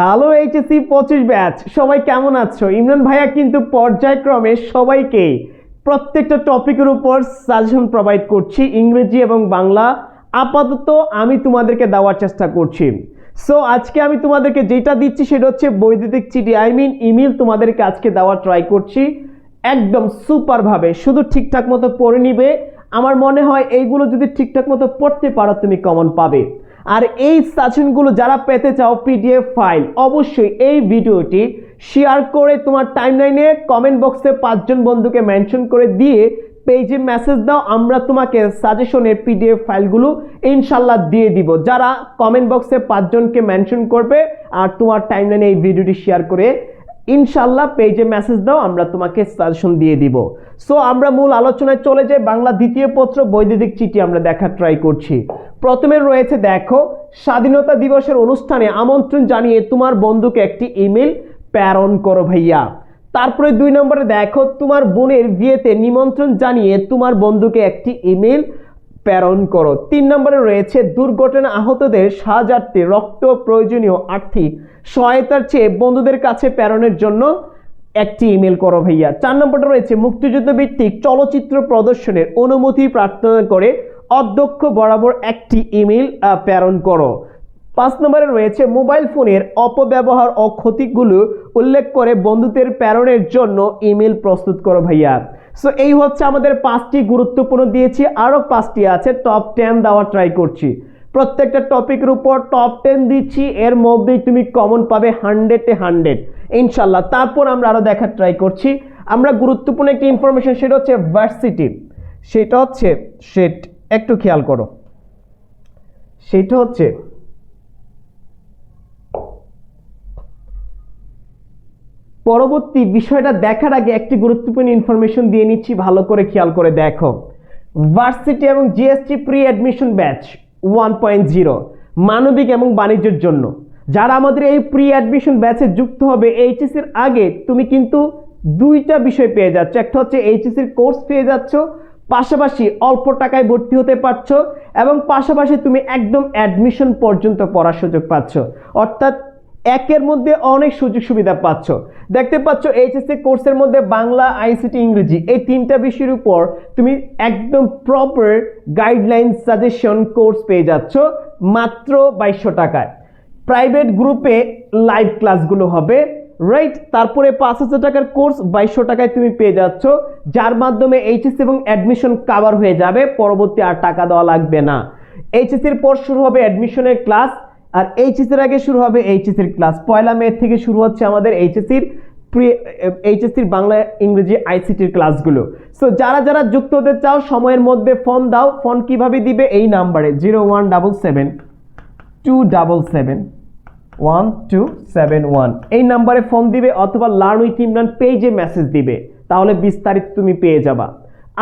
Hello HSC পঁচিশ batch সবাই কেমন আছো? ইমরান ভাইয়া কিন্তু পর্যায়ক্রমে সবাইকে প্রত্যেকটা টপিকের উপর সাজেশন প্রোভাইড করছি, ইংরেজি এবং বাংলা। আপাতত আমি তোমাদেরকে দেওয়ার চেষ্টা করছি। সো আজকে আমি তোমাদেরকে যেটা দিচ্ছি সেটা হচ্ছে বৈদ্যুতিক চিঠি। আই মিন ইমেল তোমাদেরকে আজকে দেওয়ার ট্রাই করছি। একদম সুপারভাবে শুধু ঠিকঠাক মতো পড়ে নিবে। আমার মনে হয় এইগুলো যদি ঠিকঠাক মতো পড়তে পারো, তুমি কমন পাবে। আর এই সাজেশনগুলো যারা পেতে চাও পিডিএফ ফাইল অবশ্যই এই ভিডিওটি শেয়ার করে তোমার টাইমলাইনে কমেন্ট বক্সে পাঁচজন বন্ধুকে মেনশন করে দিয়ে পেজে মেসেজ দাও, আমরা তোমাকে সাজেশনের পিডিএফ ফাইলগুলো ইনশাল্লাহ দিয়ে দিব। যারা কমেন্ট বক্সে পাঁচজনকে মেনশন করবে আর তোমার টাইমলাইনে এই ভিডিওটি শেয়ার করে ইনশাল্লাহ পেজে মেসেজ দাও, আমরা তোমাকে সাজেশন দিয়ে দিব। সো আমরা মূল আলোচনায় চলে যাই। বাংলা দ্বিতীয় পত্র বৈদ্যুতিক চিঠি আমরা দেখার ট্রাই করছি। প্রথমে রয়েছে, দেখো, স্বাধীনতা দিবসের অনুষ্ঠানে আমন্ত্রণ জানিয়ে তোমার বন্ধুকে একটি ইমেল প্রেরণ করো ভাইয়া। তারপরে দুই নম্বরে, দেখো, তোমার বোনের বিয়েতে নিমন্ত্রণ জানিয়ে তোমার বন্ধুকে একটি ইমেল প্রেরণ করো। তিন নম্বরে রয়েছে, দুর্ঘটনা আহতদের সাহায্যার্থে রক্ত প্রয়োজনীয় আর্থিক সহায়তার চেয়ে বন্ধুদের কাছে প্রেরণের জন্য একটি ইমেল করো ভাইয়া। চার নম্বরটা রয়েছে, মুক্তিযুদ্ধ ভিত্তিক চলচ্চিত্র প্রদর্শনের অনুমতি প্রার্থনা করে অধ্যক্ষ বরাবর একটি ইমেল প্রেরণ করো। পাঁচ নম্বরে রয়েছে, মোবাইল ফোনের অপব্যবহার ও ক্ষতিগুলো উল্লেখ করে বন্ধুদের প্রেরণের জন্য ইমেল প্রস্তুত করো ভাইয়া। সো এই হচ্ছে আমাদের পাঁচটি গুরুত্বপূর্ণ দিয়েছি। আরও পাঁচটি আছে টপ টেন দেওয়ার ট্রাই করছি। প্রত্যেকটা টপিকের উপর টপ টেন দিচ্ছি, এর মধ্যেই তুমি কমন পাবে হান্ড্রেডে হান্ড্রেড ইনশাল্লাহ, তারপর আমরা আরও দেখার ট্রাই করছি। আমরা গুরুত্বপূর্ণ একটি ইনফরমেশন সেটা হচ্ছে ভার্সিটি সেটা হচ্ছে সেট একটু খেয়াল করো। সেটা হচ্ছে পরবর্তী বিষয়টা দেখার আগে একটি গুরুত্বপূর্ণ ইনফরমেশন দিয়ে নিচ্ছি, ভালো করে খেয়াল করে দেখো। ভার্সিটি এবং GST pre admission batch one point zero মানবিক এবং বাণিজ্যের জন্য। যারা আমাদের এই প্রি অ্যাডমিশন ব্যাচে যুক্ত হবে এইচএসির আগে তুমি কিন্তু দুইটা বিষয় পেয়ে যাচ্ছ। একটা হচ্ছে এইচএসির কোর্স পেয়ে যাচ্ছ পাশাপাশি অল্প টাকায় ভর্তি হতে পারছ এবং পাশাপাশি তুমি একদম অ্যাডমিশন পর্যন্ত পড়ার সুযোগ পাচ্ছ। অর্থাৎ একের মধ্যে অনেক সুযোগ সুবিধা পাচ্ছ। দেখতে পাচ্ছ, এইচএসসি কোর্সের মধ্যে বাংলা আইসিটি ইংরেজি এই তিনটা বিষয়ের উপর তুমি একদম প্রপার গাইডলাইন সাজেশন কোর্স পেয়ে যাচ্ছ মাত্র বাইশশো টাকায়। প্রাইভেট গ্রুপে লাইভ ক্লাসগুলো হবে। রাইট তারপরে পাঁচ হাজার টাকার কোর্স বাইশশো টাকায় তুমি পেয়ে যাচ্ছ, যার মাধ্যমে এইচএসসি এবং অ্যাডমিশন কাভার হয়ে যাবে, পরবর্তী আর টাকা দেওয়া লাগবে না। এইচএসসির পর শুরু হবে অ্যাডমিশনের ক্লাস আর এইচএসির আগে শুরু হবে এইচএসির ক্লাস পয়লা মে থেকে শুরু হচ্ছে আমাদের এইচএসির প্রি এইচএসির বাংলা, ইংরেজি আইসিটির ক্লাসগুলো সো যারা যারা যুক্ত হতে চাও, সময়ের মধ্যে ফোন দাও। ফোন কীভাবে দিবে? এই নাম্বারে zero one double seven two double seven one two seven one এই নাম্বারে ফোন দিবে অথবা লার্ন উইথ ইমরান পেজে মেসেজ দিবে। তাহলে বিস্তারিত তুমি পেয়ে যাবা।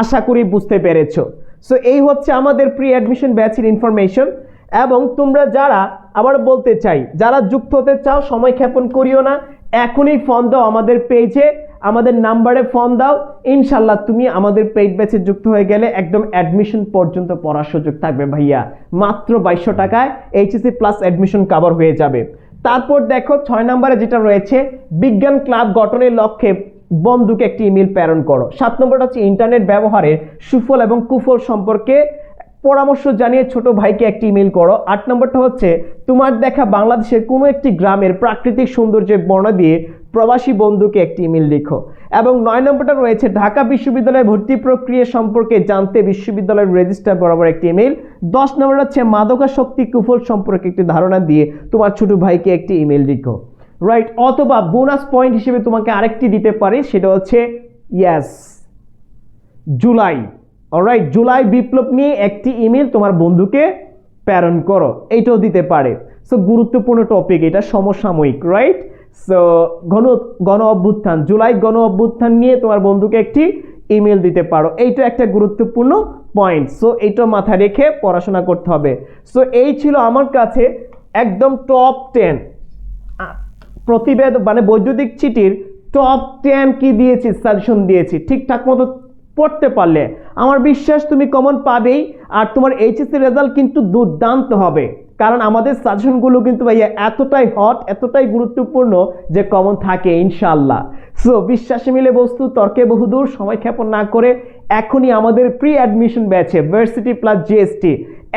আশা করি বুঝতে পেরেছ। সো এই হচ্ছে আমাদের প্রি অ্যাডমিশন ব্যাচের ইনফরমেশন এবং তোমরা যারা, আবার বলতে চাই, যারা যুক্ত হতে চাও, সময় ক্ষেপণ করিও না। এখনই ফোন দাও আমাদের পেজে, আমাদের নাম্বারে ফোন দাও। ইনশাল্লাহ তুমি আমাদের পেইড ব্যাচে যুক্ত হয়ে গেলে একদম অ্যাডমিশন পর্যন্ত পড়ার সুযোগ থাকবে ভাইয়া। মাত্র বাইশশো টাকায় এইচএসসি প্লাস অ্যাডমিশন কাভার হয়ে যাবে। তারপর দেখো ছয় নম্বরে যেটা রয়েছে, বিজ্ঞান ক্লাব গঠনের লক্ষ্যে বন্ধুকে একটি ইমেল প্রেরণ করো। সাত নম্বরটা হচ্ছে ইন্টারনেট ব্যবহারের সুফল এবং কুফল সম্পর্কে পরামর্শ জানিয়ে ছোট ভাইকে একটি ইমেল করো। আট নম্বরটা হচ্ছে, তোমার দেখা বাংলাদেশের কোনো একটি গ্রামের প্রাকৃতিক সৌন্দর্যের বর্ণনা দিয়ে প্রবাসী বন্ধুকে একটি ইমেল লিখো। এবং নয় নম্বরটা রয়েছে, ঢাকা বিশ্ববিদ্যালয়ে ভর্তি প্রক্রিয়া সম্পর্কে জানতে বিশ্ববিদ্যালয়ের রেজিস্ট্রার বরাবর একটি ইমেল। দশ নম্বর হচ্ছে মাদকাশক্তি কুফল সম্পর্কে একটি ধারণা দিয়ে তোমার ছোট ভাইকে একটি ইমেল লিখো। রাইট অথবা বোনাস পয়েন্ট হিসেবে তোমাকে আরেকটি দিতে পারি, সেটা হচ্ছে ইয়াস জুলাই। অলরাইট জুলাই বিপ্লব নিয়ে একটি ইমেল তোমার বন্ধুকে প্রেরণ করো। এইটাও দিতে পারে। সো গুরুত্বপূর্ণ টপিক এটা সমসাময়িক রাইট সো গণ গণ অভ্যুত্থান, জুলাই গণ অভ্যুত্থান নিয়ে তোমার বন্ধুকে একটি ইমেল দিতে পারো। এইটা একটা গুরুত্বপূর্ণ পয়েন্ট সো এইটা মাথায় রেখে পড়াশোনা করতে হবে। সো এই ছিল আমার কাছে একদম টপ টেন প্রতিবেদ মানে বৈদ্যুতিক চিঠির টপ টেন কি দিয়েছি সাজেশন দিয়েছি। ঠিকঠাক মতো পড়তে পারলে। আমার বিশ্বাস তুমি কমন পাবেই, আর তোমার এইচএসসি রেজাল্ট কিন্তু দুর্দান্ত হবে। কারণ আমাদের সাজেশনগুলো কিন্তু ভাইয়া এতটাই হট এতটাই গুরুত্বপূর্ণ যে কমন থাকে ইনশাল্লাহ সো বিশ্বাসে মিলে বস্তু, তর্কে বহুদূর, সময় ক্ষেপণ না করে এখনই আমাদের প্রি অ্যাডমিশন ব্যাচে ভার্সিটি প্লাস জিএসটি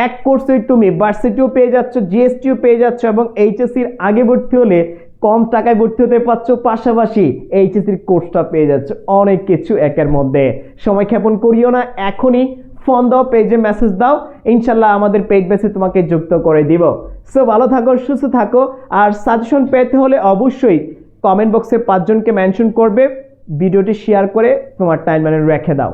এক কোর্সেই তুমি ভার্সিটিও পেয়ে যাচ্ছ জিএসটিও পেয়ে যাচ্ছ এবং এইচএসসির আগে ভর্তি হলে কম টাকায় ভর্তি হতে পারছ পাশাপাশি এইচএসসির কোর্সটা পেয়ে যাচ্ছ অনেক কিছু একের মধ্যে। সময় ক্ষেপণ করিও না, এখনই ফোন দাও পেজে মেসেজ দাও, ইনশাল্লাহ আমাদের পেজ বেসে তোমাকে যুক্ত করে দিব। সো ভালো থাকো, সুস্থ থাকো, আর সাজেশন পেতে হলে অবশ্যই কমেন্ট বক্সে পাঁচজনকে মেনশন করবে, ভিডিওটি শেয়ার করে তোমার টাইম রেখে দাও।